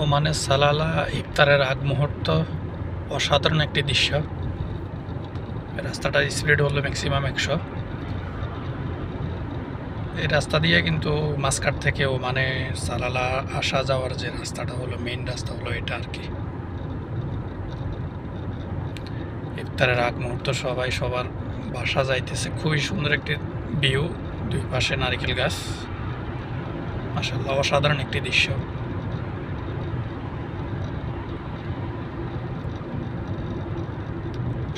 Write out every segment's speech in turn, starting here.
ওমানের সালালা ইফতারের আগ মুহূর্ত অসাধারণ একটি দৃশ্য। রাস্তাটার স্পিড হলো ম্যাক্সিমাম একশো। এই রাস্তা দিয়ে কিন্তু মাসকাট থেকে ও মানে সালালা আসা যাওয়ার যে রাস্তাটা হলো মেইন রাস্তা হলো এটা আর কি। ইফতারের আগ মুহূর্ত সবাই সবার বাসা যাইতেছে। খুবই সুন্দর একটি ভিউ দুই পাশে নারিকেল গাছ। মাসাল্লাহ অসাধারণ একটি দৃশ্য।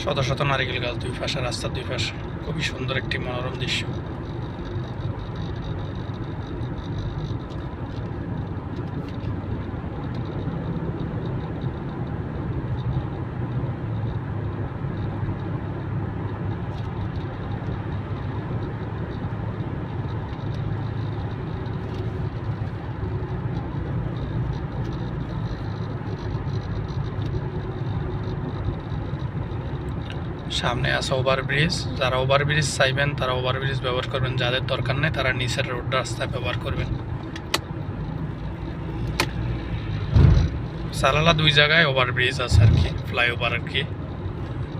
শত শত নারিকেল গাছ দুই পাশে রাস্তার দুই পাশে। খুবই সুন্দর একটি মনোরম দৃশ্য। সামনে আছে ওভার ব্রিজ যারা ওভার ব্রিজ চাইবেন, তারা ওভার ব্রিজ ব্যবহার করবেন। যাদের দরকার নেই, তারা নিচের রোড রাস্তা ব্যবহার করবেন। সালালা দুই জায়গায় ওভার ব্রিজ আছে আর কি, ফ্লাইওভার আর কি।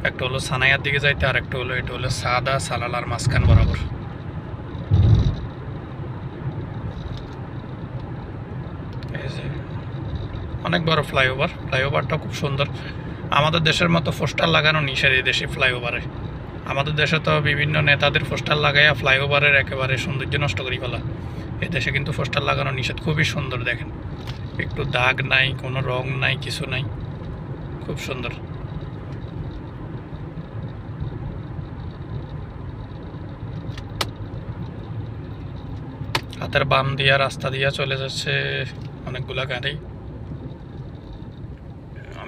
একটা হলো সানাইয়ার দিকে যাইতে, আর একটা হলো এটা হলো সাদা সালালার মাঝখান বরাবর। অনেক বড় ফ্লাইওভার। ফ্লাইওভারটা খুব সুন্দর। আমাদের দেশের মতো পোস্টার লাগানো নিষেধ দেশে ফ্লাইওভারে। আমাদের দেশে তো বিভিন্ন নেতাদের পোস্টার লাগাইয়া ফ্লাইওভারের একেবারে সৌন্দর্য নষ্ট করি ফেলা। এই দেশে কিন্তু পোস্টার লাগানো নিষেধ খুবই সুন্দর দেখেন। একটু দাগ নাই, কোনো রং নাই, কিছু নাই। খুব সুন্দর। হাতের বাম দিয়া, রাস্তা দিয়া চলে যাচ্ছে অনেকগুলা গাড়ি।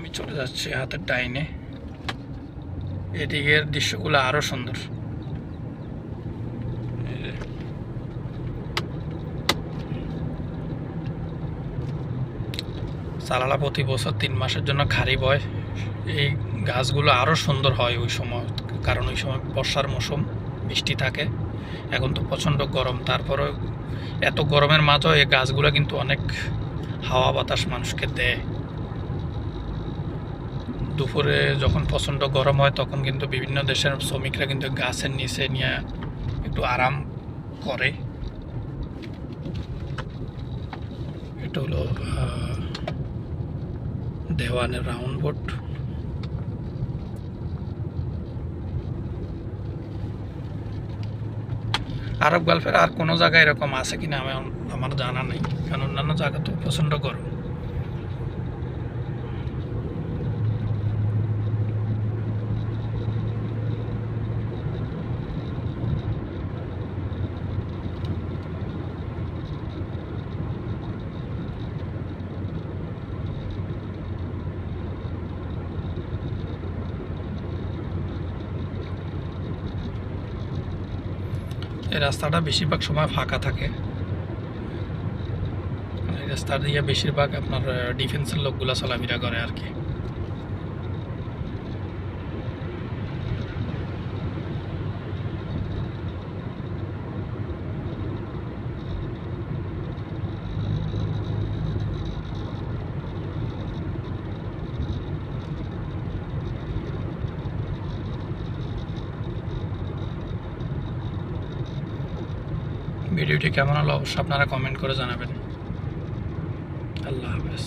আমি চলে যাচ্ছি হাতের ডাইনে। এদিকের দৃশ্যগুলো আরও সুন্দর। সালালা প্রতি বছর তিন মাসের জন্য খারি বয়। এই গাছগুলো আরও সুন্দর হয় ওই সময়, কারণ ওই সময় বর্ষার মৌসুম, বৃষ্টি থাকে। এখন তো প্রচণ্ড গরম তারপরে এত গরমের মাঝেও এই গাছগুলো কিন্তু অনেক হাওয়া বাতাস মানুষকে দেয়। দুপুরে যখন প্রচণ্ড গরম হয়, তখন কিন্তু বিভিন্ন দেশের শ্রমিকরা কিন্তু গাছের নিচে নিয়ে একটু আরাম করে। এটা হলো দেওয়ানের রাউন্ড বোট। আরব গল্পের আর কোনো জায়গায় এরকম আছে কিনা আমার জানা নেই, কারণ অন্যান্য জায়গা তো প্রচণ্ড গরম। এই রাস্তাটা বেশিরভাগ সময় ফাঁকা থাকে। রাস্তা দিয়ে বেশিরভাগ আপনার ডিফেন্সের লোকগুলো চলাফেরা করে আর কি। ভিডিওটি কেমন হলো অবশ্যই আপনারা কমেন্ট করে জানাবেন। আল্লাহ হাফেজ।